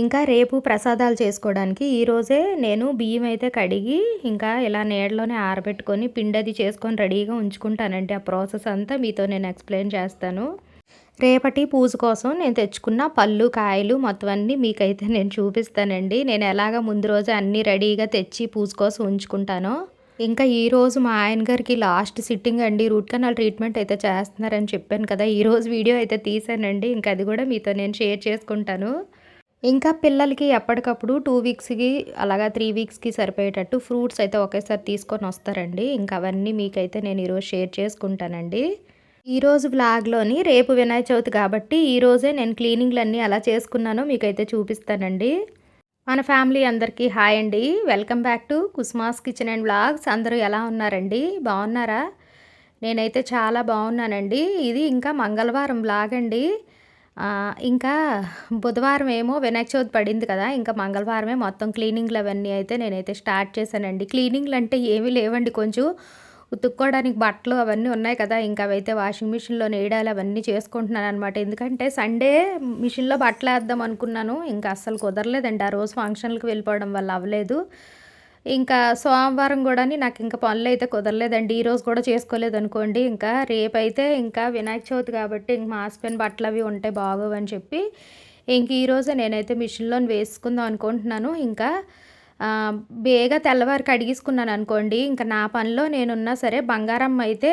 ఇంకా రేపు ప్రసాదాలు చేసుకోవడానికి ఈరోజే నేను బియ్యం అయితే కడిగి ఇంకా ఇలా నీడలోనే ఆరబెట్టుకొని పిండి అది చేసుకొని రెడీగా ఉంచుకుంటానండి. ఆ ప్రాసెస్ అంతా మీతో నేను ఎక్స్ప్లెయిన్ చేస్తాను. రేపటి పూజ కోసం నేను తెచ్చుకున్న పళ్ళు కాయలు మొత్తం అన్నీ మీకైతే నేను చూపిస్తానండి. నేను ఎలాగ ముందు రోజు అన్నీ రెడీగా తెచ్చి పూజ కోసం ఉంచుకుంటానో. ఇంకా ఈరోజు మా ఆయన గారికి లాస్ట్ సిట్టింగ్ అండి. రూట్ కెనాల్ ట్రీట్మెంట్ అయితే చేస్తున్నారని చెప్పాను కదా. ఈరోజు వీడియో అయితే తీసానండి. ఇంకా అది కూడా మీతో నేను షేర్ చేసుకుంటాను. ఇంకా పిల్లలకి ఎప్పటికప్పుడు టూ వీక్స్కి అలాగా త్రీ వీక్స్కి సరిపోయేటట్టు ఫ్రూట్స్ అయితే ఒకేసారి తీసుకొని వస్తారండి. ఇంకా అవన్నీ మీకైతే నేను ఈరోజు షేర్ చేసుకుంటానండి. ఈరోజు బ్లాగ్లోని రేపు వినాయక చవితి కాబట్టి ఈరోజే నేను క్లీనింగ్లన్నీ ఎలా చేసుకున్నానో మీకైతే చూపిస్తానండి. మన ఫ్యామిలీ అందరికీ హాయ్ అండి. Welcome back to Kusma's kitchen and vlogs అందరూ ఎలా ఉన్నారండి? బాగున్నారా? నేనైతే చాలా బాగున్నానండి. ఇది ఇంకా మంగళవారం బ్లాగ్ అండి. ఇంకా బుధవారం ఏమో వినాయక చవితి పడింది కదా ఇంకా మంగళవారమే మొత్తం క్లీనింగ్లు అవన్నీ అయితే నేనైతే స్టార్ట్ చేశానండి. క్లీనింగ్లు అంటే ఏమీ లేవండి కొంచెం. ఉతుక్కోవడానికి బట్టలు అవన్నీ ఉన్నాయి కదా ఇంకా అవైతే వాషింగ్ మిషన్లో నేడాలి అవన్నీ చేసుకుంటున్నాను అనమాట ఎందుకంటే సండే మిషన్లో బట్టలు వేద్దాం అనుకున్నాను ఇంకా అస్సలు కుదరలేదండి. ఆ రోజు ఫంక్షన్లకు వెళ్ళిపోవడం వల్ల అవ్వలేదు. ఇంకా సోమవారం కూడా నాకు ఇంకా పనులు అయితే కుదరలేదండి ఈరోజు కూడా చేసుకోలేదు అనుకోండి ఇంకా రేపైతే ఇంకా వినాయక చవితి కాబట్టి ఇంక మాసిపోయిన బట్టలు అవి ఉంటాయి బాగోవని చెప్పి ఇంక ఈరోజే నేనైతే మిషన్లో వేసుకుందాం అనుకుంటున్నాను. ఇంకా బేగా తెల్లవారికి అడిగేసుకున్నాను అనుకోండి. ఇంకా నా పనిలో నేనున్నా సరే బంగారం అయితే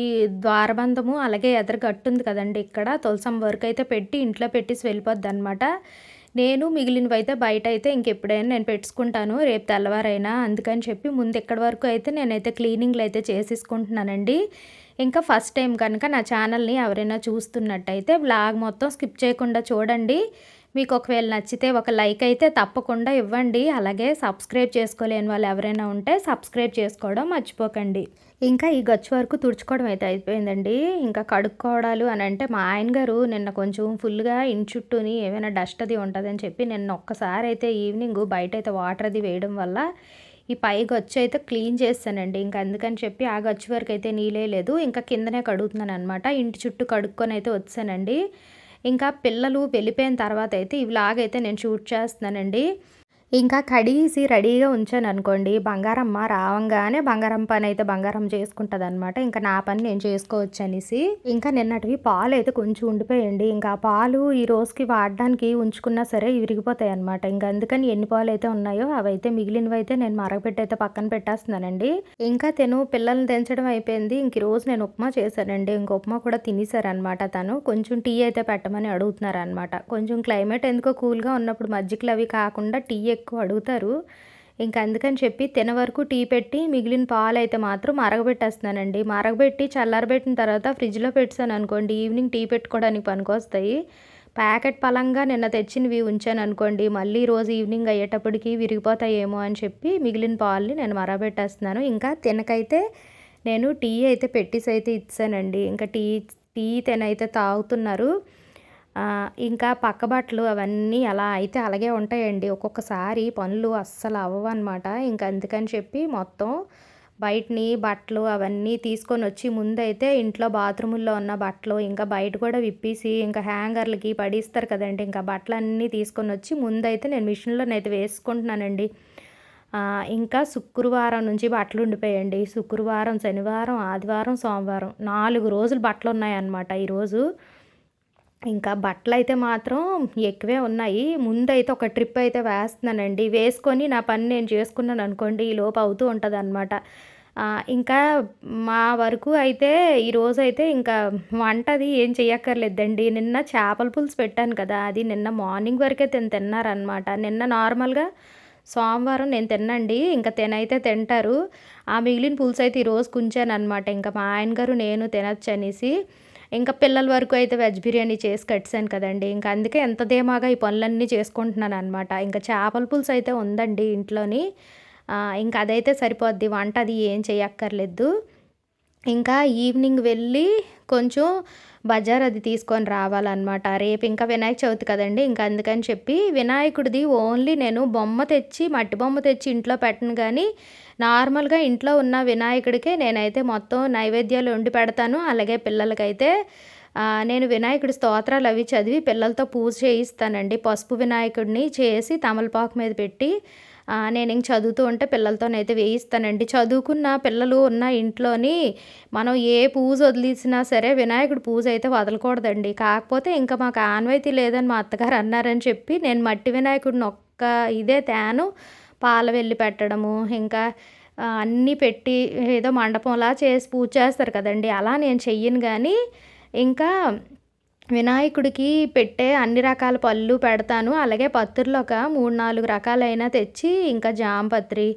ఈ ద్వారబంధము అలాగే ఎదరగట్టుంది కదండి. ఇక్కడ తులసం వర్క్ అయితే పెట్టి ఇంట్లో పెట్టేసి వెళ్ళిపోద్ది అనమాట నేను మిగిలినవి అయితే బయట అయితే ఇంకెప్పుడైనా నేను పెట్టుకుంటాను రేపు తెల్లవారైనా. అందుకని చెప్పి ముందు ఎక్కడి వరకు అయితే నేనైతే క్లీనింగ్లు అయితే చేసేసుకుంటున్నానండి. ఇంకా ఫస్ట్ టైం కనుక నా ఛానల్ని ఎవరైనా చూస్తున్నట్టయితే బ్లాగ్ మొత్తం స్కిప్ చేయకుండా చూడండి. మీకు ఒకవేళ నచ్చితే ఒక లైక్ అయితే తప్పకుండా ఇవ్వండి. అలాగే సబ్స్క్రైబ్ చేసుకోలేని వాళ్ళు ఎవరైనా ఉంటే సబ్స్క్రైబ్ చేసుకోవడం మర్చిపోకండి. ఇంకా ఈ గచ్చు వరకు తుడుచుకోవడం అయితే అయిపోయిందండి. ఇంకా కడుక్కోవడాలు అని అంటే మా ఆయన గారు నిన్న కొంచెం ఫుల్గా ఇంటి చుట్టూని ఏమైనా డస్ట్ అది ఉంటుందని చెప్పి నిన్న ఒక్కసారి అయితే ఈవినింగ్ బయట అయితే వాటర్ అది వేయడం వల్ల ఈ పై గచ్చు అయితే క్లీన్ చేస్తానండి. ఇంకా అందుకని చెప్పి ఆ గచ్చు వరకు అయితే నీళ్ళే లేదు. ఇంకా కిందనే కడుగుతున్నాను అనమాట ఇంటి చుట్టూ కడుక్కొని అయితే వచ్చానండి. ఇంకా పిల్లలు వెళ్ళిపోయిన తర్వాత అయితే ఇవి వ్లాగ్ అయితే నేను షూట్ చేస్తున్నానండి. ఇంకా కడిగేసి రెడీగా ఉంచాను అనుకోండి బంగారమ్మ రావంగానే బంగారం పని అయితే బంగారం చేసుకుంటుంది అనమాట ఇంకా నా పని నేను చేసుకోవచ్చు అనేసి. ఇంకా నిన్నటివి పాలు అయితే కొంచెం ఉండిపోయండి ఇంకా పాలు ఈ రోజుకి వాడడానికి ఉంచుకున్నా సరే విరిగిపోతాయి అనమాట ఇంకా అందుకని ఎన్ని పాలు అయితే ఉన్నాయో అవైతే మిగిలినవి అయితే నేను మరగపెట్టి అయితే పక్కన పెట్టేస్తున్నానండి. ఇంకా తను పిల్లల్ని తెంచడం అయిపోయింది. ఇంక రోజు నేను ఉప్మా చేశానండి. ఇంక ఉప్మా కూడా తినేశారనమాట తను. కొంచెం టీ అయితే పెట్టమని అడుగుతున్నారనమాట కొంచెం క్లైమేట్ ఎందుకో కూల్గా ఉన్నప్పుడు మజ్జిగలు అవి కాకుండా టీ ఎక్కువ అడుగుతారు. ఇంకా అందుకని చెప్పి తిన వరకు టీ పెట్టి మిగిలిన పాలు అయితే మాత్రం మరగబెట్టేస్తున్నానండి మరగబెట్టి చల్లారబెట్టిన తర్వాత ఫ్రిడ్జ్లో పెట్టాను అనుకోండి. ఈవినింగ్ టీ పెట్టుకోవడానికి పనికొస్తాయి. ప్యాకెట్ పలంగా నిన్న తెచ్చినవి ఉంచాను అనుకోండి. మళ్ళీ రోజు ఈవినింగ్ అయ్యేటప్పటికి విరిగిపోతాయేమో అని చెప్పి మిగిలిన పాలని నేను మరగబెట్టేస్తున్నాను. ఇంకా తినకైతే నేను టీ అయితే పెట్టేసి అయితే ఇచ్చానండి. ఇంకా టీ టీ తినైతే తాగుతున్నారు. ఇంకా పక్క బట్టలు అవన్నీ అలా అయితే అలాగే ఉంటాయండి. ఒక్కొక్కసారి పనులు అస్సలు అవ్వవు అనమాట ఇంకా అందుకని చెప్పి మొత్తం బయటని బట్టలు అవన్నీ తీసుకొని వచ్చి ముందైతే ఇంట్లో బాత్రూముల్లో ఉన్న బట్టలు ఇంకా బయట కూడా విప్పేసి ఇంకా హ్యాంగర్లకి పడిస్తారు కదండి. ఇంకా బట్టలన్నీ తీసుకొని వచ్చి ముందైతే నేను మిషన్లోనైతే వేసుకుంటున్నానండి. ఇంకా శుక్రవారం నుంచి బట్టలు ఉండిపోయాయండి. శుక్రవారం శనివారం ఆదివారం సోమవారం నాలుగు రోజులు బట్టలు ఉన్నాయన్నమాట. ఈరోజు ఇంకా బట్టలు అయితే మాత్రం ఎక్కువే ఉన్నాయి. ముందైతే ఒక ట్రిప్ అయితే వేస్తున్నానండి. వేసుకొని నా పని నేను చేసుకున్నాను అనుకోండి ఈ లోపు అవుతూ ఉంటుంది అనమాట ఇంకా మా వరకు అయితే ఈరోజు అయితే ఇంకా వంటది ఏం చేయక్కర్లేదండి నిన్న చేపల పులుసు పెట్టాను కదా అది నిన్న మార్నింగ్ వరకే తిని తిన్నారనమాట నిన్న నార్మల్గా సోమవారం నేను తిన్నండి ఇంకా తినైతే తింటారు. ఆ మిగిలిన పులుసు అయితే ఈరోజు కుంచాను అనమాట ఇంకా మా ఆయన గారు నేను తినచ్చు అనేసి ఇంకా పిల్లల వరకు అయితే వెజ్ బిర్యానీ చేసి కట్టాను కదండి. ఇంకా అందుకే ఎంత ధీమాగా ఈ పనులన్నీ చేసుకుంటున్నాను అనమాట ఇంకా చేపల పులుసు అయితే ఉందండి ఇంట్లోని. ఇంకా అదైతే సరిపోద్ది. వంట అది ఏం చేయక్కర్లేదు. ఇంకా ఈవినింగ్ వెళ్ళి కొంచెం బజార్ అది తీసుకొని రావాలన్నమాట. రేపు ఇంకా వినాయక చవితి కదండి. ఇంకా అందుకని చెప్పి వినాయకుడిది ఓన్లీ నేను బొమ్మ తెచ్చి మట్టి బొమ్మ తెచ్చి ఇంట్లో పెట్టను కానీ నార్మల్గా ఇంట్లో ఉన్న వినాయకుడికే నేనైతే మొత్తం నైవేద్యాలు వండి పెడతాను. అలాగే పిల్లలకైతే నేను వినాయకుడి స్తోత్రాలు అవి చదివి పిల్లలతో పూజ చేయిస్తానండి. పసుపు వినాయకుడిని చేసి తమలపాకు మీద పెట్టి నేను ఇంక చదువుతూ ఉంటే పిల్లలతోనైతే వేయిస్తానండి. చదువుకున్న పిల్లలు ఉన్న ఇంట్లోని మనం ఏ పూజ వదిలేసినా సరే వినాయకుడు పూజ అయితే వదలకూడదండి. కాకపోతే ఇంకా మాకు ఆన్వాయితీ లేదని మా అత్తగారు అన్నారని చెప్పి నేను మట్టి వినాయకుడిని ఒక్క ఇదే తేను పాల వెళ్ళి పెట్టడము ఇంకా అన్నీ పెట్టి ఏదో మండపంలా చేసి పూజ చేస్తారు కదండి. అలా నేను చెయ్యను కానీ ఇంకా వినాయకుడికి పెట్టే అన్ని రకాల పళ్ళు పెడతాను. అలాగే పత్రులు ఒక మూడు నాలుగు రకాలైనా తెచ్చి ఇంకా జాంపత్రి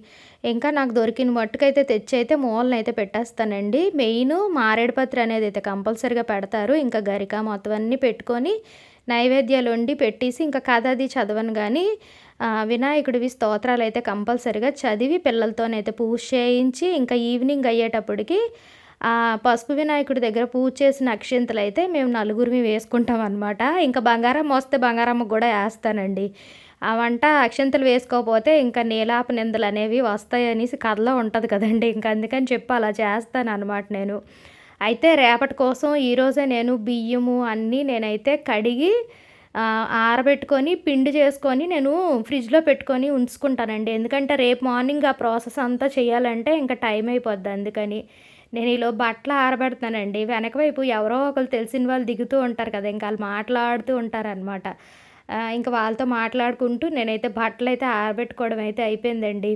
ఇంకా నాకు దొరికిన మట్టుకైతే తెచ్చి అయితే మూలన అయితే పెట్టేస్తానండి. మెయిన్ మారేడుపత్రి అనేది అయితే కంపల్సరిగా పెడతారు. ఇంకా గరిక మొత్తం అన్నీ పెట్టుకొని నైవేద్యాలు వండి పెట్టేసి ఇంకా కథ అది చదవను కానీ వినాయకుడివి స్తోత్రాలు అయితే కంపల్సరిగా చదివి పిల్లలతోనైతే పూజ చేయించి ఇంకా ఈవినింగ్ అయ్యేటప్పటికి పసుపు వినాయకుడి దగ్గర పూజ చేసిన అక్షింతలు అయితే మేము నలుగురిమి వేసుకుంటాం అనమాట ఇంకా బంగారం వస్తే బంగారమ్మ కూడా వేస్తానండి. ఆ వంట అక్షింతలు వేసుకోకపోతే ఇంకా నీలాప నిందలు అనేవి వస్తాయనేసి కథలో ఉంటుంది కదండి. ఇంకా అందుకని చెప్పి అలా చేస్తాను అనమాట నేను. అయితే రేపటి కోసం ఈరోజే నేను బియ్యము అన్నీ నేనైతే కడిగి ఆరబెట్టుకొని పిండి చేసుకొని నేను ఫ్రిడ్జ్లో పెట్టుకొని ఉంచుకుంటానండి. ఎందుకంటే రేపు మార్నింగ్ ఆ ప్రాసెస్ అంతా చేయాలంటే ఇంకా టైం అయిపోద్ది అందుకని. నేను ఈలో బట్టలు ఆరబెడతానండి. వెనక వైపు ఎవరో ఒకరు తెలిసిన వాళ్ళు దిగుతూ ఉంటారు కదా ఇంకా వాళ్ళు మాట్లాడుతూ ఉంటారనమాట ఇంకా వాళ్ళతో మాట్లాడుకుంటూ నేనైతే బట్టలు అయితే ఆరబెట్టుకోవడం అయితే అయిపోయిందండి.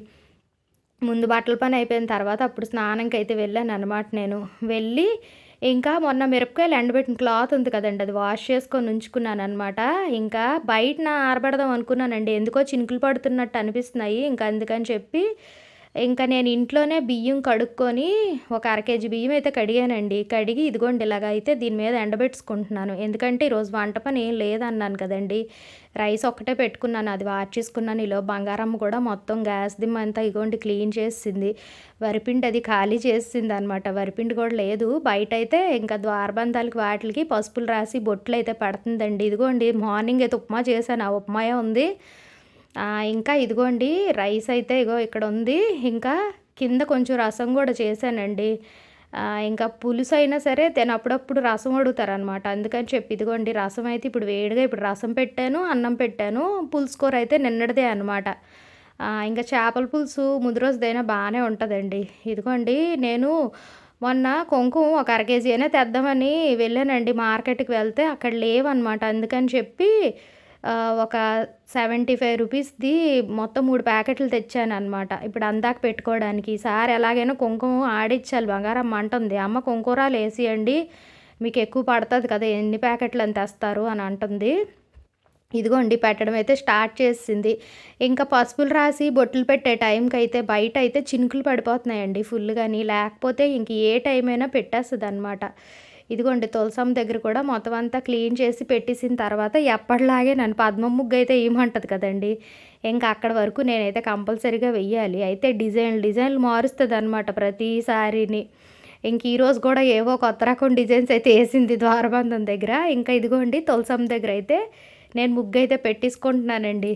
ముందు బట్టల పని అయిపోయిన తర్వాత అప్పుడు స్నానంకి అయితే వెళ్ళాను అనమాట నేను. వెళ్ళి ఇంకా మొన్న మిరపకాయలు ఎండబెట్టిన క్లాత్ ఉంది కదండి అది వాష్ చేసుకొని ఉంచుకున్నాను అనమాట ఇంకా బయటన ఆరబెడదాం అనుకున్నానండి ఎందుకో చినుకులు పడుతున్నట్టు అనిపిస్తున్నాయి ఇంకా అందుకని చెప్పి ఇంకా నేను ఇంట్లోనే బియ్యం కడుక్కొని ఒక అర కేజీ బియ్యం అయితే కడిగానండి. కడిగి ఇదిగోండి ఇలాగ అయితే దీని మీద ఎండబెట్టుకుంటున్నాను. ఎందుకంటే ఈరోజు వంట పని ఏం లేదన్నాను కదండి. రైస్ ఒక్కటే పెట్టుకున్నాను. అది వార్చేసుకున్నాను. ఇలా బంగారమ్మ కూడా మొత్తం గ్యాస్ దిమ్మ అంతా ఇగోండి క్లీన్ చేసింది. వరిపిండి అది ఖాళీ చేసింది అనమాట వరిపిండి కూడా లేదు. బయట అయితే ఇంకా ద్వారబంధాలకి వాటికి పసుపులు రాసి బొట్లు అయితే పడుతుందండి. ఇదిగోండి మార్నింగ్ అయితే ఉప్మా చేశాను. ఆ ఉప్మాయే ఉంది. ఇంకా ఇదిగోండి రైస్ అయితే ఇగో ఇక్కడ ఉంది. ఇంకా కింద కొంచెం రసం కూడా చేశానండి. ఇంకా పులుసు అయినా సరే తను అప్పుడప్పుడు రసం అడుగుతారనమాట అందుకని చెప్పి ఇదిగోండి రసం అయితే ఇప్పుడు వేడిగా ఇప్పుడు రసం పెట్టాను అన్నం పెట్టాను. పులుసు కూర అయితే నిన్నటిదే అనమాట ఇంకా చేపల పులుసు ముందు రోజుదైనా బాగానే ఉంటుందండి. ఇదిగోండి నేను మొన్న కుంకుమ ఒక అర కేజీ అయినా తెద్దామని వెళ్ళానండి మార్కెట్కి వెళ్తే అక్కడ లేవన్నమాట. అందుకని చెప్పి ఒక సెవెంటీ ఫైవ్ రూపీస్ది మొత్తం మూడు ప్యాకెట్లు తెచ్చాను అనమాట ఇప్పుడు అందాక పెట్టుకోవడానికి. సార్ ఎలాగైనా కుంకుమ ఆడిచ్చాలి. బంగారం అంటుంది అమ్మ కుంకురాలు వేసియండి మీకు ఎక్కువ పడుతుంది కదా ఎన్ని ప్యాకెట్లు అని తెస్తారు? అని అంటుంది. ఇదిగోండి పెట్టడం అయితే స్టార్ట్ చేసింది. ఇంకా పసుపులు రాసి బొట్లు పెట్టే టైంకి అయితే బయట అయితే చినుకులు పడిపోతున్నాయండి ఫుల్గాని లేకపోతే ఇంక ఏ టైం అయినా పెట్టేస్తుంది అనమాట ఇదిగోండి తులసమ్మ దగ్గర కూడా మొత్తం అంతా క్లీన్ చేసి పెట్టేసిన తర్వాత ఎప్పటిలాగే నన్ను పద్మ ముగ్గు అయితే ఏమంటుంది కదండి. ఇంకా అక్కడ వరకు నేనైతే కంపల్సరీగా వెయ్యాలి. అయితే డిజైన్లు డిజైన్లు మారుస్తుంది అనమాట ప్రతిసారిని. ఇంక ఈరోజు కూడా ఏవో కొత్త రకం డిజైన్స్ అయితే వేసింది ద్వారబంధం దగ్గర. ఇంకా ఇదిగోండి తులసమ్మ దగ్గర అయితే నేను ముగ్గు అయితే పెట్టేసుకుంటున్నానండి.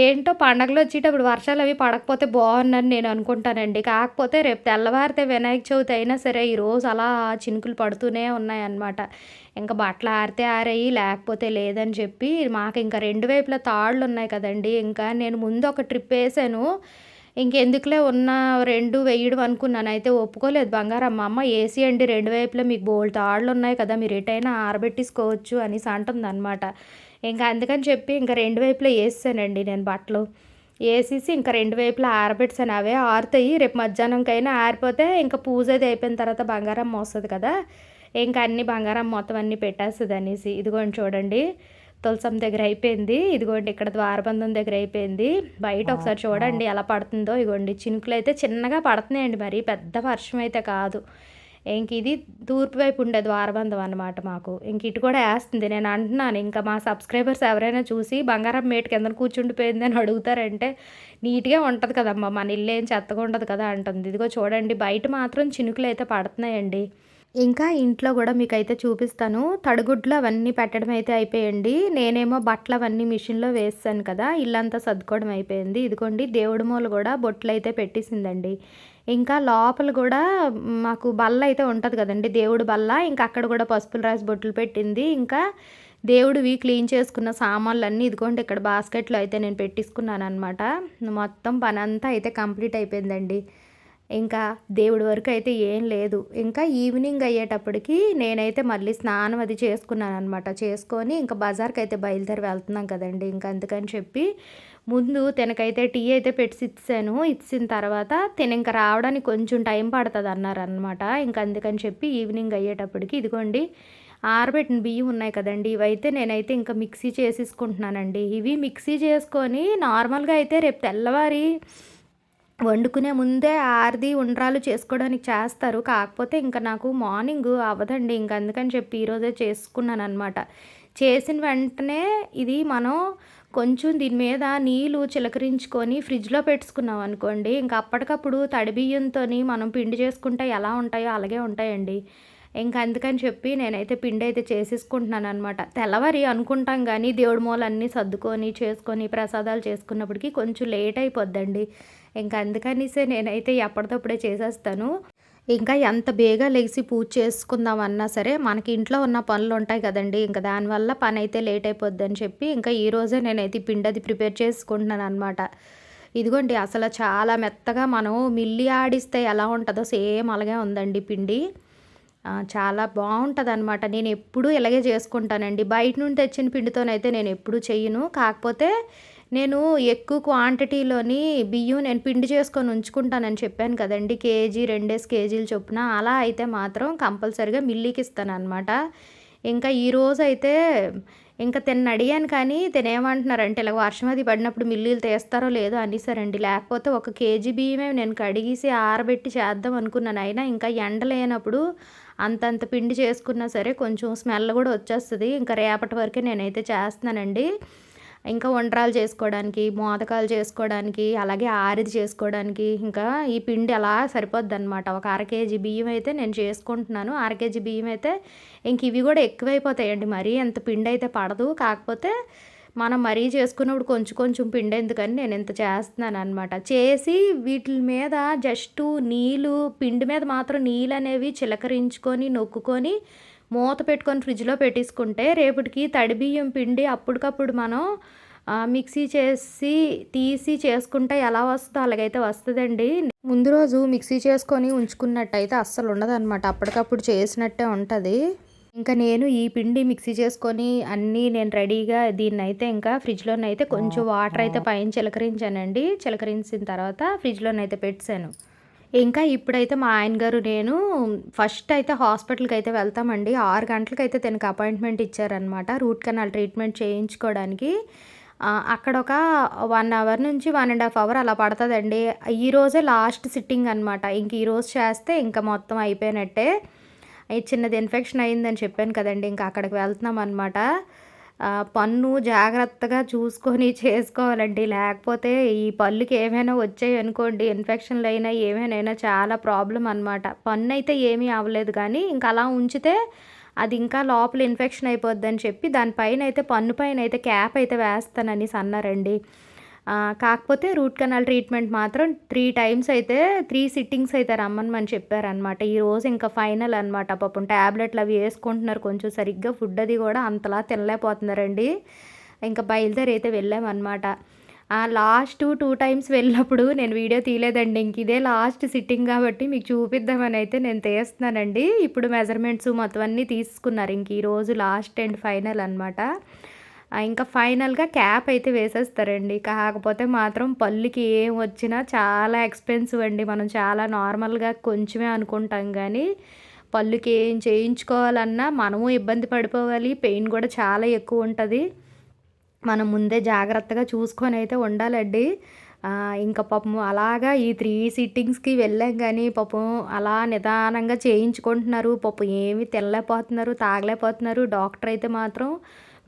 ఏంటో పండగలు వచ్చేటప్పుడు వర్షాలు అవి పడకపోతే బాగుందని నేను అనుకుంటానండి. కాకపోతే రేపు తెల్లవారితే వినాయక చవితి అయినా సరే ఈరోజు అలా చినుకులు పడుతూనే ఉన్నాయన్నమాట. ఇంకా బట్టలు ఆరితే ఆరాయి లేకపోతే లేదని చెప్పి మాకు ఇంకా రెండు వైపులా తాళ్ళు ఉన్నాయి కదండి. ఇంకా నేను ముందు ఒక ట్రిప్ వేసాను. ఇంకెందుకులే ఉన్న రెండు వేయడం అనుకున్నాను. అయితే ఒప్పుకోలేదు. బంగారం మా అమ్మ ఏసీ అండి రెండు వైపులా మీకు బోల్డ్ తాళ్ళు ఉన్నాయి కదా మీరు ఎటైనా ఆరబెట్టేసుకోవచ్చు అనేసి అంటుంది అనమాట ఇంకా అందుకని చెప్పి ఇంకా రెండు వైపులా వేసానండి నేను బట్టలు. వేసేసి ఇంకా రెండు వైపులా ఆరబెట్టాను అవే ఆరుతాయి. రేపు మధ్యాహ్నంకైనా ఆరిపోతే ఇంకా పూజ అది అయిపోయిన తర్వాత బంగారం మోస్తుంది కదా. ఇంకా అన్ని బంగారం మొత్తం అన్నీ పెట్టేస్తుంది అనేసి. ఇదిగోండి చూడండి. తులసం దగ్గర అయిపోయింది. ఇదిగోండి ఇక్కడ ద్వారబంధం దగ్గర అయిపోయింది. బయట ఒకసారి చూడండి ఎలా పడుతుందో. ఇదిగోండి. చినుకులు అయితే చిన్నగా పడుతున్నాయండి మరి. పెద్ద వర్షం అయితే కాదు. ఇంక ఇది తూర్పు వైపు ఉండే ద్వారబంధం అనమాట మాకు. ఇంక ఇటు కూడా వేస్తుంది. నేను అంటున్నాను ఇంకా మా సబ్స్క్రైబర్స్ ఎవరైనా చూసి బంగారం మేటు కింద కూర్చుండిపోయిందని అడుగుతారంటే నీట్గా ఉంటుంది కదమ్మా మన ఇల్లు ఏం చెత్తగా ఉండదు కదా అంటుంది. ఇదిగో చూడండి బయట మాత్రం చినుకులు అయితే పడుతున్నాయండి. ఇంకా ఇంట్లో కూడా మీకైతే చూపిస్తాను. తడిగుడ్లు అవన్నీ పెట్టడం అయితే అయిపోయండి. నేనేమో బట్టలు అవన్నీ మిషన్లో వేస్తాను కదా ఇల్లంతా సర్దుకోవడం అయిపోయింది. ఇదిగోండి దేవుడి మూల కూడా బొట్లు అయితే పెట్టేసిందండి. ఇంకా లోపల కూడా మాకు బల్ల అయితే ఉంటుంది కదండి దేవుడు బల్ల. ఇంకా అక్కడ కూడా పసుపులు రాసి బొట్లు పెట్టింది. ఇంకా దేవుడివి క్లీన్ చేసుకున్న సామాన్లు అన్నీ ఇదిగోండి ఇక్కడ బాస్కెట్లో అయితే నేను పెట్టించుకున్నాను అనమాట మొత్తం పని అంతా అయితే కంప్లీట్ అయిపోయిందండి. ఇంకా దేవుడి వరకు అయితే ఏం లేదు. ఇంకా ఈవినింగ్ అయ్యేటప్పటికి నేనైతే మళ్ళీ స్నానం అది చేసుకున్నాను అనమాట చేసుకొని ఇంకా బజార్కి అయితే బయలుదేరి వెళ్తున్నాం కదండి ఇంకా అందుకని చెప్పి ముందు తినకైతే టీ అయితే పెట్టి ఇచ్చాను ఇచ్చిన తర్వాత తిన ఇంకా రావడానికి కొంచెం టైం పడుతుంది అన్నారు అనమాట ఇంకా అందుకని చెప్పి ఈవినింగ్ అయ్యేటప్పటికి ఇదిగోండి ఆరబెట్టిన బియ్యం ఉన్నాయి కదండి ఇవైతే నేనైతే ఇంకా మిక్సీ చేసేసుకుంటున్నానండి. ఇవి మిక్సీ చేసుకొని నార్మల్గా అయితే రేపు తెల్లవారి వండుకునే ముందే ఆరిది ఉండ్రాలు చేసుకోవడానికి చేస్తారు. కాకపోతే ఇంకా నాకు మార్నింగ్ అవ్వదండి. ఇంక అందుకని చెప్పి ఈరోజే చేసుకున్నాను అనమాట చేసిన వెంటనే ఇది మనం కొంచెం దీని మీద నీళ్ళు చిలకరించుకొని ఫ్రిడ్జ్లో పెట్టుకున్నాం అనుకోండి ఇంకా అప్పటికప్పుడు తడి బియ్యంతో మనం పిండి చేసుకుంటే ఎలా ఉంటాయో అలాగే ఉంటాయండి. ఇంకా అందుకని చెప్పి నేనైతే పిండి అయితే చేసేసుకుంటున్నాను అనమాట తెల్లవారి అనుకుంటాం కానీ దేవుడి మూలన్నీ సర్దుకొని చేసుకొని ప్రసాదాలు చేసుకున్నప్పటికీ కొంచెం లేట్ అయిపోద్దండి. ఇంకా అందుకనిసే నేనైతే ఎప్పటికప్పుడే చేసేస్తాను. ఇంకా ఎంత బేగా లెగిసి పూజ చేసుకుందామన్నా సరే మనకి ఇంట్లో ఉన్న పనులు ఉంటాయి కదండి. ఇంకా దానివల్ల పని అయితే లేట్ అయిపోద్ది అని చెప్పి ఇంకా ఈరోజే నేనైతే పిండి అది ప్రిపేర్ చేసుకుంటున్నాను అనమాట ఇదిగోండి అసలు చాలా మెత్తగా మనం మిల్లి ఆడిస్తే ఎలా ఉంటుందో సేమ్ అలాగే ఉందండి పిండి. చాలా బాగుంటుంది అనమాట నేను ఎప్పుడూ ఇలాగే చేసుకుంటానండి. బయట నుండి తెచ్చిన పిండితోనైతే నేను ఎప్పుడూ చెయ్యను. కాకపోతే నేను ఎక్కువ క్వాంటిటీలోని బియ్యం నేను పిండి చేసుకొని ఉంచుకుంటానని చెప్పాను కదండి. కేజీ రెండేసి కేజీలు చొప్పున. అలా అయితే మాత్రం కంపల్సరిగా మిల్లీకి ఇస్తాను అనమాట ఇంకా ఈరోజు అయితే ఇంకా తిన్న అడిగాను కానీ తినేమంటున్నారంటే ఇలా వర్షం అది పడినప్పుడు మిల్లీలు తీస్తారో లేదో అనేసారండి. లేకపోతే ఒక కేజీ బియ్యమే నేను కడిగేసి ఆరబెట్టి చేద్దాం అనుకున్నాను. అయినా ఇంకా ఎండ లేనప్పుడు అంతంత పిండి చేసుకున్నా సరే కొంచెం స్మెల్ కూడా వచ్చేస్తుంది. ఇంకా రేపటి వరకే నేనైతే చేస్తున్నానండి. ఇంకా వంటరాలు చేసుకోవడానికి మోదకాలు చేసుకోవడానికి అలాగే ఆరిది చేసుకోవడానికి ఇంకా ఈ పిండి అలా సరిపోద్ది అనమాట ఒక అర కేజీ బియ్యం అయితే నేను చేసుకుంటున్నాను. అర కేజీ బియ్యం అయితే ఇంక ఇవి కూడా ఎక్కువైపోతాయండి. మరీ ఎంత పిండి అయితే పడదు. కాకపోతే మనం మరీ చేసుకున్నప్పుడు కొంచెం కొంచెం పిండి ఎందుకని నేను ఇంత చేస్తున్నాను అనమాట చేసి వీటి మీద జస్ట్ నీళ్ళు పిండి మీద మాత్రం నీళ్ళు అనేవి చిలకరించుకొని నొక్కుకొని మూత పెట్టుకొని ఫ్రిడ్జ్లో పెట్టేసుకుంటే రేపటికి తడి బియ్యం పిండి అప్పటికప్పుడు మనం మిక్సీ చేసి తీసి చేసుకుంటే ఎలా వస్తుందో అలాగైతే వస్తుందండి. ముందు రోజు మిక్సీ చేసుకొని ఉంచుకున్నట్టయితే అస్సలు ఉండదన్నమాట. అప్పటికప్పుడు చేసినట్టే ఉంటుంది. ఇంకా నేను ఈ పిండి మిక్సీ చేసుకొని అన్నీ నేను రెడీగా దీన్ని అయితే ఇంకా ఫ్రిడ్జ్లోనైతే కొంచెం వాటర్ అయితే పైన చిలకరించానండి. చిలకరించిన తర్వాత ఫ్రిడ్జ్లోనైతే పెట్టాను ఇంకా ఇప్పుడైతే మా ఆయన గారు నేను ఫస్ట్ అయితే హాస్పిటల్కి అయితే వెళ్తామండి. ఆరు గంటలకు అయితే తనకి అపాయింట్మెంట్ ఇచ్చారనమాట రూట్ కెనాల్ ట్రీట్మెంట్ చేయించుకోవడానికి. అక్కడ ఒక వన్ అవర్ నుంచి వన్ అండ్ హాఫ్ అవర్ అలా పడుతుందండి. ఈరోజే లాస్ట్ సిట్టింగ్ అనమాట ఇంక ఈరోజు చేస్తే ఇంకా మొత్తం అయిపోయినట్టే. చిన్నది ఇన్ఫెక్షన్ అయిందని చెప్పాను కదండి ఇంకా అక్కడికి వెళ్తున్నాం అనమాట పన్ను జాగ్రత్తగా చూసుకొని చేసుకోవాలండి. లేకపోతే ఈ పళ్ళుకి ఏమైనా వచ్చాయి అనుకోండి ఇన్ఫెక్షన్లు అయినా ఏమైనా చాలా ప్రాబ్లం అనమాట పన్ను అయితే ఏమీ అవ్వలేదు కానీ ఇంకా అలా ఉంచితే అది ఇంకా లోపల ఇన్ఫెక్షన్ అయిపోద్దని చెప్పి దానిపైన అయితే పన్ను పైన అయితే క్యాప్ అయితే వేస్తానని అన్నారండి కాకపోతే రూట్ కెనాల్ ట్రీట్మెంట్ మాత్రం త్రీ టైమ్స్ అయితే త్రీ సిట్టింగ్స్ అయితే రమ్మని చెప్పారనమాట ఈరోజు ఇంకా ఫైనల్ అనమాట పాపం ట్యాబ్లెట్లు అవి వేసుకుంటున్నారు. కొంచెం సరిగ్గా ఫుడ్ అది కూడా అంతలా తినలేకపోతున్నారండి. ఇంకా బయలుదేరి అయితే వెళ్ళామన్నమాట. లాస్ట్ టూ టైమ్స్ వెళ్ళినప్పుడు నేను వీడియో తీయలేదండి. ఇంక ఇదే లాస్ట్ సిట్టింగ్ కాబట్టి మీకు చూపిద్దామని అయితే నేను తీస్తున్నానండి. ఇప్పుడు మెజర్మెంట్స్ మొత్తం అన్నీ తీసుకున్నారు. ఇంక ఈరోజు లాస్ట్ అండ్ ఫైనల్ అనమాట ఇంకా ఫైనల్గా క్యాప్ అయితే వేసేస్తారండి. కాకపోతే మాత్రం పళ్ళుకి ఏం వచ్చినా చాలా ఎక్స్పెన్సివ్ అండి. మనం చాలా నార్మల్గా కొంచెమే అనుకుంటాం కానీ పళ్ళుకి ఏం చేయించుకోవాలన్నా మనము ఇబ్బంది పడిపోవాలి. పెయిన్ కూడా చాలా ఎక్కువ ఉంటుంది. మనం ముందే జాగ్రత్తగా చూసుకొని అయితే ఉండాలండి. ఇంకా పాపం అలాగా ఈ త్రీ సిట్టింగ్స్కి వెళ్ళాం కానీ పాపం అలా నిదానంగా చేయించుకుంటున్నారు. పాపం ఏమి తినలేకపోతున్నారు తాగలేకపోతున్నారు. డాక్టర్ అయితే మాత్రం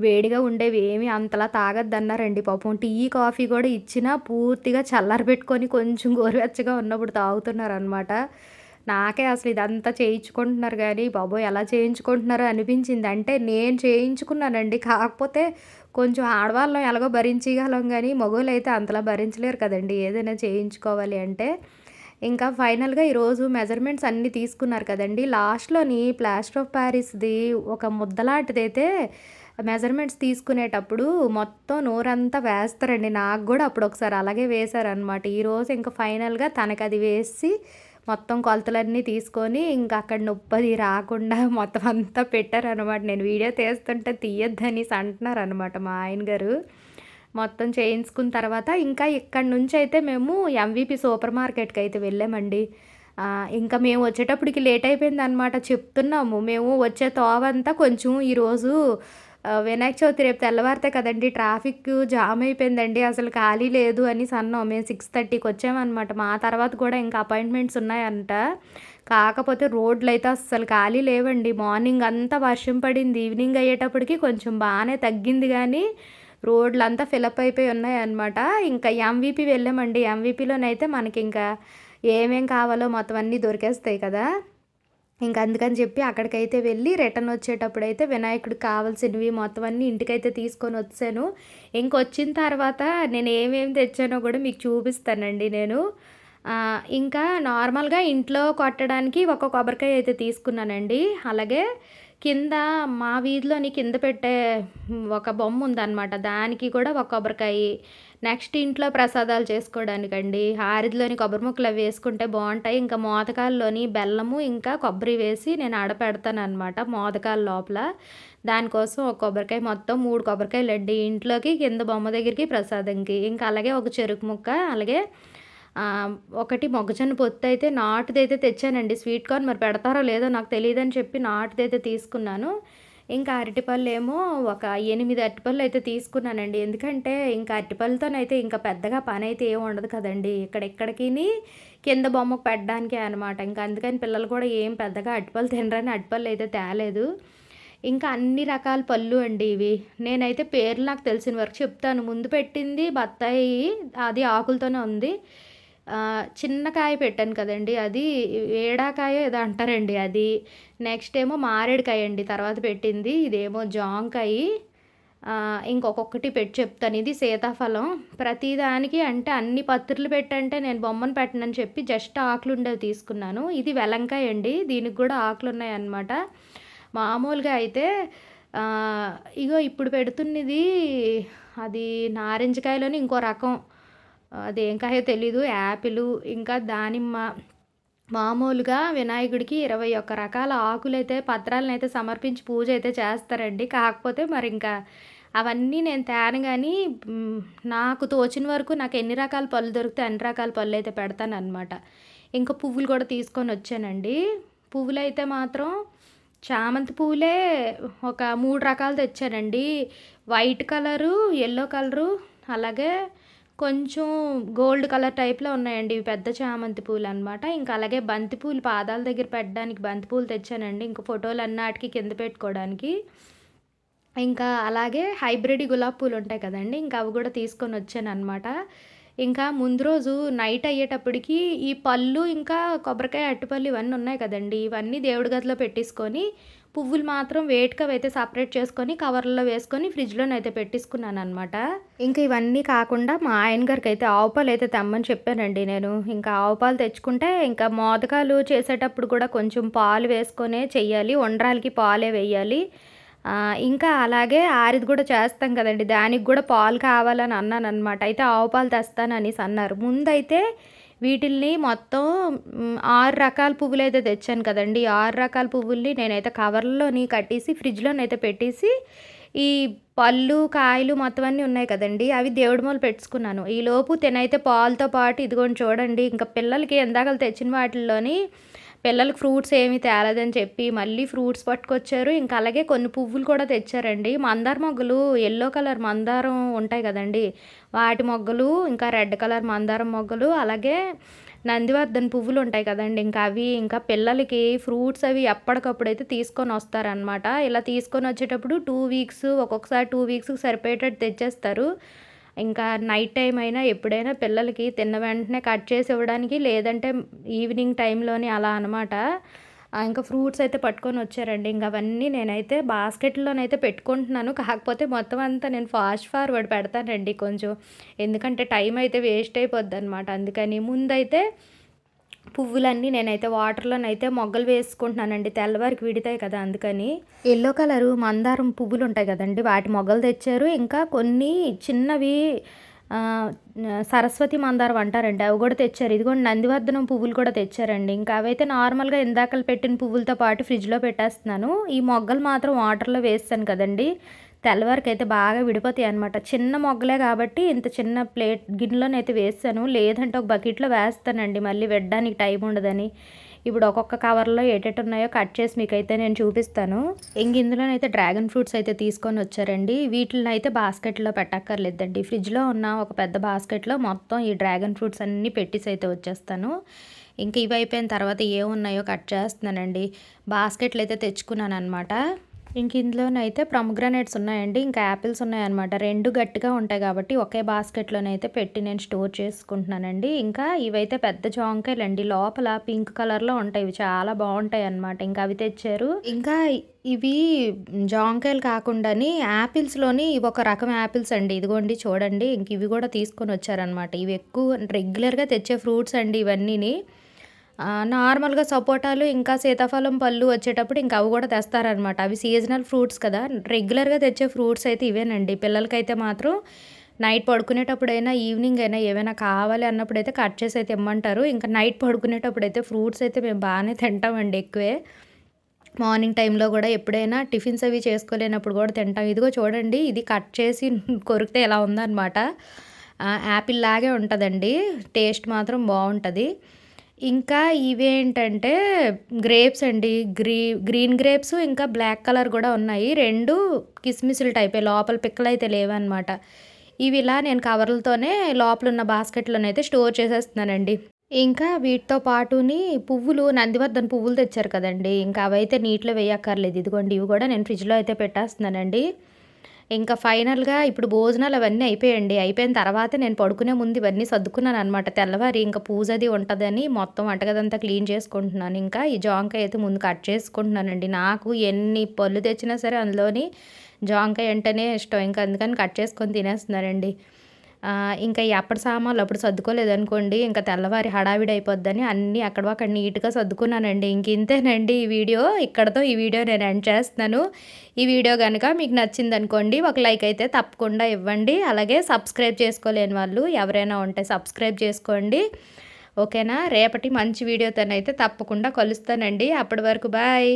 వేడిగా ఉండేవి ఏమి అంతలా తాగొద్దన్నారండి పాపం. టీ కాఫీ కూడా ఇచ్చినా పూర్తిగా చల్లారబెట్టుకొని కొంచెం గోరువెచ్చగా ఉన్నప్పుడు తాగుతున్నారనమాట నాకే అసలు ఇదంతా చేయించుకుంటున్నారు కానీ బాబోయ్ ఎలా చేయించుకుంటున్నారో అనిపించింది. అంటే నేను చేయించుకున్నానండి. కాకపోతే కొంచెం ఆడవాళ్ళం ఎలాగో భరించగలం కానీ మగవాళ్ళు అయితే అంతలా భరించలేరు కదండి. ఏదైనా చేయించుకోవాలి అంటే ఇంకా ఫైనల్గా ఈరోజు మెజర్మెంట్స్ అన్నీ తీసుకున్నారు కదండి. లాస్ట్లోని ప్లాస్టర్ ఆఫ్ ప్యారిస్ది ఒక ముద్దలాంటిది అయితే మెజర్మెంట్స్ తీసుకునేటప్పుడు మొత్తం నోరంతా వేస్తారండి. నాకు కూడా అప్పుడు ఒకసారి అలాగే వేశారనమాట ఈరోజు ఇంకా ఫైనల్గా తనకు అది వేసి మొత్తం కొలతలన్నీ తీసుకొని ఇంకా అక్కడ నొప్పది రాకుండా మొత్తం అంతా పెట్టారనమాట నేను వీడియో తీస్తుంటే తీయొద్దని అంటున్నారు అనమాట మా ఆయన గారు. మొత్తం చేయించుకున్న తర్వాత ఇంకా ఇక్కడ నుంచి అయితే మేము ఎంవిపి సూపర్ మార్కెట్కి అయితే వెళ్ళామండి. ఇంకా మేము వచ్చేటప్పటికి లేట్ అయిపోయింది అనమాట చెప్తున్నాము మేము వచ్చే తోవంతా కొంచెం ఈరోజు వినాయక చవితి రేపు తెల్లవారితే కదండి ట్రాఫిక్ జామ్ అయిపోయిందండి అసలు ఖాళీ లేదు అని అన్నాం. మేము సిక్స్ థర్టీకి వచ్చామన్నమాట. మా తర్వాత కూడా ఇంకా అపాయింట్మెంట్స్ ఉన్నాయంట. కాకపోతే రోడ్లు అయితే అస్సలు ఖాళీ లేవండి. మార్నింగ్ అంతా వర్షం పడింది. ఈవినింగ్ అయ్యేటప్పటికి కొంచెం బాగానే తగ్గింది కానీ రోడ్లు అంతా ఫిలప్ అయిపోయి ఉన్నాయన్నమాట. ఇంకా ఎంవీపీ వెళ్ళామండి. ఎంవీపీలోనైతే మనకి ఇంకా ఏమేం కావాలో మొత్తం అన్నీ దొరికేస్తాయి కదా. ఇంకా అందుకని చెప్పి అక్కడికైతే వెళ్ళి రిటర్న్ వచ్చేటప్పుడు అయితే వినాయకుడికి కావాల్సినవి మొత్తం అన్నీ ఇంటికైతే తీసుకొని వచ్చాను. ఇంకొచ్చిన తర్వాత నేను ఏమేమి తెచ్చానో కూడా మీకు చూపిస్తానండి నేను. ఇంకా నార్మల్గా ఇంట్లో కొట్టడానికి ఒక కొబ్బరికాయ అయితే తీసుకున్నానండి. అలాగే కింద మా వీధిలోని కింద పెట్టే ఒక బొమ్మ ఉందన్నమాట. దానికి కూడా ఒక కొబ్బరికాయ నెక్స్ట్ ఇంట్లో ప్రసాదాలు చేసుకోవడానికండి. హారిదిలోని కొబ్బరి ముక్కలు అవి వేసుకుంటే బాగుంటాయి. ఇంకా మోదకాల్లోని బెల్లము ఇంకా కొబ్బరి వేసి నేను ఆడపెడతాను అనమాట మోదకాల లోపల. దానికోసం ఒక కొబ్బరికాయ మొత్తం మూడు కొబ్బరికాయలు అడ్డి ఇంట్లోకి కింద బొమ్మ దగ్గరికి ప్రసాదంకి. ఇంకా అలాగే ఒక చెరుకు ముక్క అలాగే ఒకటి మొగ్గజొన్న పొత్తు అయితే నాటుదైతే తెచ్చానండి. స్వీట్ కార్న్ మరి పెడతారో లేదో నాకు తెలియదని చెప్పి నాటుదైతే తీసుకున్నాను. ఇంకా అరటిపళ్ళు ఏమో ఒక ఎనిమిది అరటిపళ్ళు అయితే తీసుకున్నానండి. ఎందుకంటే ఇంకా అరటిపళ్ళతోనైతే ఇంకా పెద్దగా పని అయితే ఏమి ఉండదు కదండి. ఇక్కడెక్కడికి కింద బొమ్మకు పెట్టడానికే అనమాట ఇంకా అందుకని పిల్లలు కూడా ఏం పెద్దగా అరటిపళ్ళు తినరని అరటిపళ్ళు అయితే తేలేదు. ఇంకా అన్ని రకాల పళ్ళు అండి ఇవి. నేనైతే పేర్లు నాకు తెలిసిన వరకు చెప్తాను. ముందు పెట్టింది బత్తాయి అది ఆకులతోనే ఉంది. చిన్న కాయ పెట్టాను కదండి అది ఏడాకాయ ఏదో అంటారండి అది. నెక్స్ట్ ఏమో మారేడుకాయ అండి తర్వాత పెట్టింది ఇదేమో జాంకాయ. ఇంకొకటి పెట్టి చెప్తాను ఇది సీతాఫలం. ప్రతిదానికి అంటే అన్ని పత్రులు పెట్టంటే నేను బొమ్మను పెట్టనని చెప్పి జస్ట్ ఆకులు ఉండేవి తీసుకున్నాను. ఇది వెలంకాయ అండి దీనికి కూడా ఆకులు ఉన్నాయన్నమాట. మామూలుగా అయితే ఇగో ఇప్పుడు పెడుతున్నది అది నారింజకాయలోని ఇంకో రకం. అదేం కాయో తెలీదు. యాపిల్ ఇంకా దానిమ్మ. మామూలుగా వినాయకుడికి ఇరవై ఒక్క రకాల ఆకులైతే పత్రాలను అయితే సమర్పించి పూజ అయితే చేస్తారండి. కాకపోతే మరి ఇంకా అవన్నీ నేను తేను కానీ నాకు తోచిన వరకు నాకు ఎన్ని రకాల పళ్ళు దొరికితే అన్ని రకాల పళ్ళు అయితే పెడతాను అనమాట ఇంకా పువ్వులు కూడా తీసుకొని వచ్చానండి. పువ్వులు అయితే మాత్రం చామంతి పువ్వులే ఒక మూడు రకాలు తెచ్చానండి. వైట్ కలరు ఎల్లో కలరు అలాగే కొంచెం గోల్డ్ కలర్ టైప్లో ఉన్నాయండి. ఇవి పెద్ద చామంతి పూలు అనమాట ఇంకా అలాగే బంతిపూలు పాదాల దగ్గర పెట్టడానికి బంతిపూలు తెచ్చానండి. ఇంకా ఫోటోలు అన్నాటికి కింద పెట్టుకోవడానికి. ఇంకా అలాగే హైబ్రిడ్ గులాబీ పూలు ఉంటాయి కదండి. ఇంకా అవి కూడా తీసుకొని వచ్చాను అనమాట ఇంకా ముందు రోజు నైట్ అయ్యేటప్పటికి ఈ పళ్ళు ఇంకా కొబ్బరికాయ అట్టుపల్లి ఇవన్నీ ఉన్నాయి కదండి. ఇవన్నీ దేవుడి గదిలో పెట్టేసుకొని పువ్వులు మాత్రం వేట్గా అయితే సపరేట్ చేసుకొని కవర్లో వేసుకొని ఫ్రిడ్జ్లోనైతే పెట్టేసుకున్నాను అనమాట ఇంకా ఇవన్నీ కాకుండా మా ఆయన గారికి అయితే ఆవుపాలు అయితే తెమ్మని చెప్పానండి నేను. ఇంకా ఆవుపాలు తెచ్చుకుంటే ఇంకా మోదకాలు చేసేటప్పుడు కూడా కొంచెం పాలు వేసుకొనే చెయ్యాలి వండ్రాలకి పాలే వేయాలి. ఇంకా అలాగే ఆరిది కూడా చేస్తాం కదండి. దానికి కూడా పాలు కావాలని అన్నాను అనమాట అయితే ఆవు పాలు తెస్తానని అన్నారు. ముందైతే వీటిల్ని మొత్తం ఆరు రకాల పువ్వులు అయితే తెచ్చాను కదండి. ఆరు రకాల పువ్వుల్ని నేనైతే కవర్లోని కట్టేసి ఫ్రిడ్జ్లోనైతే పెట్టేసి ఈ పళ్ళు కాయలు మొత్తం అన్నీ ఉన్నాయి కదండి. అవి దేవుడి మూలు పెట్టుకున్నాను. ఈలోపు తినైతే పాలతో పాటు ఇదిగోండి చూడండి. ఇంకా పిల్లలకి ఎందాకలు తెచ్చిన వాటిల్లోని పిల్లలకు ఫ్రూట్స్ ఏమి తేలేదని చెప్పి మళ్ళీ ఫ్రూట్స్ పట్టుకొచ్చారు. ఇంకా అలాగే కొన్ని పువ్వులు కూడా తెచ్చారండి. మందార మొగ్గలు ఎల్లో కలర్ మందారం ఉంటాయి కదండి. వాటి మొగ్గలు ఇంకా రెడ్ కలర్ మందారం మొగ్గలు అలాగే నందివర్ధన్ పువ్వులు ఉంటాయి కదండి. ఇంకా అవి ఇంకా పిల్లలకి ఫ్రూట్స్ అవి ఎప్పటికప్పుడు అయితే తీసుకొని వస్తారనమాట ఇలా తీసుకొని వచ్చేటప్పుడు టూ వీక్స్ ఒక్కొక్కసారి టూ వీక్స్కి సరిపోయేటట్టు తెచ్చేస్తారు. ఇంకా నైట్ టైం అయినా ఎప్పుడైనా పిల్లలకి తిన్న వెంటనే కట్ చేసి ఇవ్వడానికి లేదంటే ఈవినింగ్ టైంలోని అలా అనమాట ఇంకా ఫ్రూట్స్ అయితే పట్టుకొని వచ్చారండి. ఇంకా అవన్నీ నేనైతే బాస్కెట్లోనైతే పెట్టుకుంటున్నాను. కాకపోతే మొత్తం అంతా నేను ఫాస్ట్ ఫార్వర్డ్ పెడతానండి కొంచెం. ఎందుకంటే టైం అయితే వేస్ట్ అయిపోద్ది అనమాట అందుకని ముందైతే పువ్వులన్నీ నేనైతే వాటర్లోనైతే మొగ్గలు వేసుకుంటున్నానండి. తెల్లవారికి విడతాయి కదా అందుకని. ఎల్లో కలరు మందారం పువ్వులు ఉంటాయి కదండి. వాటి మొగ్గలు తెచ్చారు. ఇంకా కొన్ని చిన్నవి సరస్వతి మందారం అంటారండి. అవి కూడా తెచ్చారు. ఇదిగోండి నందివర్ధనం పువ్వులు కూడా తెచ్చారండి. ఇంకా అవైతే నార్మల్గా ఇందాకలు పెట్టిన పువ్వులతో పాటు ఫ్రిడ్జ్లో పెట్టేస్తున్నాను. ఈ మొగ్గలు మాత్రం వాటర్లో వేస్తాను కదండి. తెల్లవారికి అయితే బాగా విడిపోతాయి అనమాట చిన్న మొగ్గలే కాబట్టి ఇంత చిన్న ప్లేట్ గిన్నెలోనైతే వేస్తాను. లేదంటే ఒక బకెట్లో వేస్తానండి. మళ్ళీ వెడ్డానికి టైం ఉండదని. ఇప్పుడు ఒక్కొక్క కవర్లో ఏటెట్ ఉన్నాయో కట్ చేసి మీకైతే నేను చూపిస్తాను. ఇంక ఇందులోనైతే డ్రాగన్ ఫ్రూట్స్ అయితే తీసుకొని వచ్చారండి. వీటిని అయితే బాస్కెట్లో పెట్టక్కర్లేదండి. ఫ్రిడ్జ్లో ఉన్న ఒక పెద్ద బాస్కెట్లో మొత్తం ఈ డ్రాగన్ ఫ్రూట్స్ అన్నీ పెట్టేసి అయితే వచ్చేస్తాను. ఇంకా ఇవి అయిపోయిన తర్వాత ఏమున్నాయో కట్ చేస్తున్నానండి. బాస్కెట్లు అయితే తెచ్చుకున్నాను అనమాట ఇంక ఇందులోనైతే ప్రొమగ్రనేట్స్ ఉన్నాయండి ఇంకా యాపిల్స్ ఉన్నాయన్నమాట. రెండు గట్టిగా ఉంటాయి కాబట్టి ఒకే బాస్కెట్లోనైతే పెట్టి నేను స్టోర్ చేసుకుంటున్నానండి. ఇంకా ఇవైతే పెద్ద జాంకాయలు అండి లోపల పింక్ కలర్లో ఉంటాయి. ఇవి చాలా బాగుంటాయి అనమాట ఇంకా అవి తెచ్చారు. ఇంకా ఇవి జాంకాయలు కాకుండాని యాపిల్స్లోని ఇవి ఒక రకం యాపిల్స్ అండి. ఇదిగోండి చూడండి ఇంక ఇవి కూడా తీసుకొని వచ్చారనమాట ఇవి ఎక్కువ రెగ్యులర్గా తెచ్చే ఫ్రూట్స్ అండి ఇవన్నీని. నార్మల్గా సపోటాలు ఇంకా సీతాఫలం పళ్ళు వచ్చేటప్పుడు ఇంకా అవి కూడా తెస్తారనమాట అవి సీజనల్ ఫ్రూట్స్ కదా. రెగ్యులర్గా తెచ్చే ఫ్రూట్స్ అయితే ఇవేనండి. పిల్లలకైతే మాత్రం నైట్ పడుకునేటప్పుడైనా ఈవినింగ్ అయినా ఏమైనా కావాలి అన్నప్పుడు అయితే కట్ చేసి అయితే ఇమ్మంటారు. ఇంకా నైట్ పడుకునేటప్పుడు అయితే ఫ్రూట్స్ అయితే మేము బాగానే తింటామండి ఎక్కువే. మార్నింగ్ టైంలో కూడా ఎప్పుడైనా టిఫిన్స్ అవి చేసుకోలేనప్పుడు కూడా తింటాం. ఇదిగో చూడండి ఇది కట్ చేసి కొరికితే ఎలా ఉందన్నమాట. యాపిల్ లాగే ఉంటుందండి. టేస్ట్ మాత్రం బాగుంటుంది. ఇంకా ఇవేంటంటే గ్రేప్స్ అండి. గ్రీ గ్రీన్ గ్రేప్స్ ఇంకా బ్లాక్ కలర్ కూడా ఉన్నాయి. రెండు కిస్మిస్లు టైపే లోపల పిక్కలు అయితే లేవన్నమాట. ఇవి ఇలా నేను కవర్లతోనే లోపల ఉన్న బాస్కెట్లోనైతే స్టోర్ చేసేస్తున్నానండి. ఇంకా వీటితో పాటుని పువ్వులు నందివర్ధన పువ్వులు తెచ్చారు కదండి. ఇంకా అవైతే నీటిలో వేయక్కర్లేదు. ఇదిగోండి ఇవి కూడా నేను ఫ్రిడ్జ్లో అయితే పెట్టేస్తున్నానండి. ఇంకా ఫైనల్గా ఇప్పుడు భోజనాలు అవన్నీ అయిపోయండి అయిపోయిన తర్వాత నేను పడుకునే ముందు ఇవన్నీ సర్దుకున్నాను అనమాట తెల్లవారి ఇంకా పూజ అది ఉంటుందని మొత్తం వంటగదంతా క్లీన్ చేసుకుంటున్నాను. ఇంకా ఈ జాంకాయ అయితే ముందు కట్ చేసుకుంటున్నానండి. నాకు ఎన్ని పళ్ళు తెచ్చినా సరే అందులోని జాంకాయ అంటేనే ఇష్టం. ఇంకా అందుకని కట్ చేసుకొని తినేస్తున్నానండి. ఇంకా ఎప్పటి సామాన్లు అప్పుడు సర్దుకోలేదనుకోండి ఇంకా తెల్లవారి హడావిడి అయిపోద్దని అన్నీ అక్కడ అక్కడ నీట్గా సర్దుకున్నానండి. ఇంక ఇంతేనండి ఈ వీడియో. ఇక్కడతో ఈ వీడియో నేను ఎండ్ చేస్తున్నాను. ఈ వీడియో కనుక మీకు నచ్చింది అనుకోండి ఒక లైక్ అయితే తప్పకుండా ఇవ్వండి. అలాగే సబ్స్క్రైబ్ చేసుకోలేని వాళ్ళు ఎవరైనా ఉంటే సబ్స్క్రైబ్ చేసుకోండి. ఓకేనా? రేపటి మంచి వీడియోతోనైతే తప్పకుండా కలుస్తానండి. అప్పటి వరకు బాయ్.